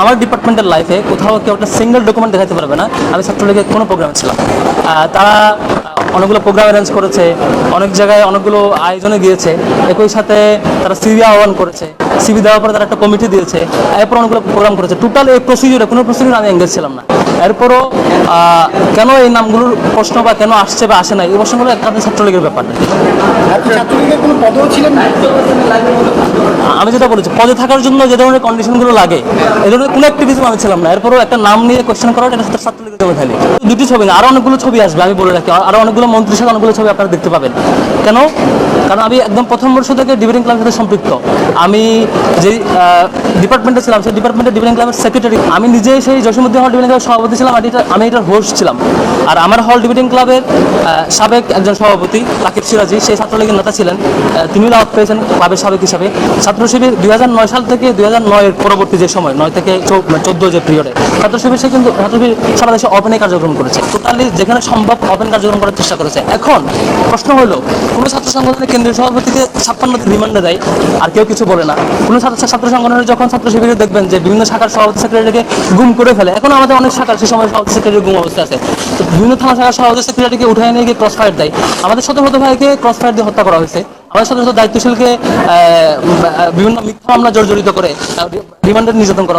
আমার ডিপার্টমেন্টের লাইফে কোথাও কেউ একটা সিঙ্গেল ডকুমেন্ট দেখাতে পারবে না। আমি ছাত্রলীগের কোনো প্রোগ্রামে ছিলাম। তারা অনেকগুলো প্রোগ্রাম অ্যারেঞ্জ করেছে, অনেক জায়গায় অনেকগুলো আয়োজনে গিয়েছে। একই সাথে তারা সিবি আহ্বান করেছে। সিবি দেওয়ার পরে তারা একটা কমিটি দিয়েছে এরপর অনেকগুলো প্রোগ্রাম করেছে। টোটাল এই প্রসিডিউরে কোনো প্রসিডিউরে আমি এঙ্গেজ ছিলাম না। এরপরও কেন এই নামগুলোর প্রশ্ন বা কেন আসছে বা আসে না এই প্রশ্নগুলো একটা ছাত্রলীগের ব্যাপার। আমি যেটা বলেছি পদে থাকার জন্য যে ধরনের কন্ডিশনগুলো লাগে এই ধরনের কোনো অ্যাক্টিভিজম আমি ছিলাম না। এরপরও একটা নাম নিয়ে কোয়েশ্চেন করাটা এটা সাথে ছাত্রলীগের জন্য খালি। দুটি ছবি না আরও অনেকগুলো ছবি আসবে আমি বলে রাখি। আরও অনেকগুলো মন্ত্রীর সাথে অনেকগুলো ছবি আপনারা দেখতে পাবেন। কেন? কারণ আমি একদম প্রথম বর্ষ থেকে ডিবেটিং ক্লাবের সাথে সম্পৃক্ত। আমি যে ডিপার্টমেন্টে ছিলাম, সেই ডিপার্টমেন্টের ডিবেটিং ক্লাবের সেক্রেটারি আমি নিজেই সেই জসীমুদ্দিন হল ডিবেটিং ক্লাবের সভাপতি ছিলাম আর এটা- আমি এটার হোস্ট ছিলাম। আর আমার হল ডিবেটিং ক্লাবের সাবেক একজন সভাপতি রাকিব সিরাজি, সেই ছাত্রলীগের নেতা ছিলেন। তিনিও দাওয়াত পেয়েছেন ক্লাবের সাবেক হিসাবে। ছাত্র শিবির দুই হাজার নয় সাল থেকে দুই এর পরবর্তী যে সময়, নয় থেকে চোদ্দ যে পিরিয়ডে ছাত্র শিবির সে কিন্তু ছাত্র শিবির সারা দেশে ওপেনে কার্যক্রম করেছে। টোটালি যেখানে সম্ভব ওপেন কার্যক্রম করার চেষ্টা করেছে। এখন প্রশ্ন হলো, কোনো ছাত্র সংগঠনের কেন্দ্রীয় সভাপতিকে ছাপ্পান্ন রিমান্ডে দেয়, আর কেউ কিছু বলে না। কোনো ছাত্র সংগঠনের যখন ছাত্র শিবিরে দেখবেন যে বিভিন্ন শাখার সভাপতি সেক্রেটারিকে গুম করে ফেলে, এখন আমাদের অনেক শাখার সে সময় সভাপতি সেক্রেটারি গুম অবস্থা আছে। তো বিভিন্ন থানা শাখার সভাপতি সেক্রেটারিকে উঠায় নিয়ে গিয়ে ক্রস ফায়ার দেয়। আমাদের শত শত ভাইকে ক্রস ফায়ার দিয়ে হত্যা করা হয়েছে। আমাদের শত শত দায়িত্বশীলকে বিভিন্ন মিথ্যা মামলা জর্জরিত করে রিমান্ডের নির্যাতন করা হয়েছে।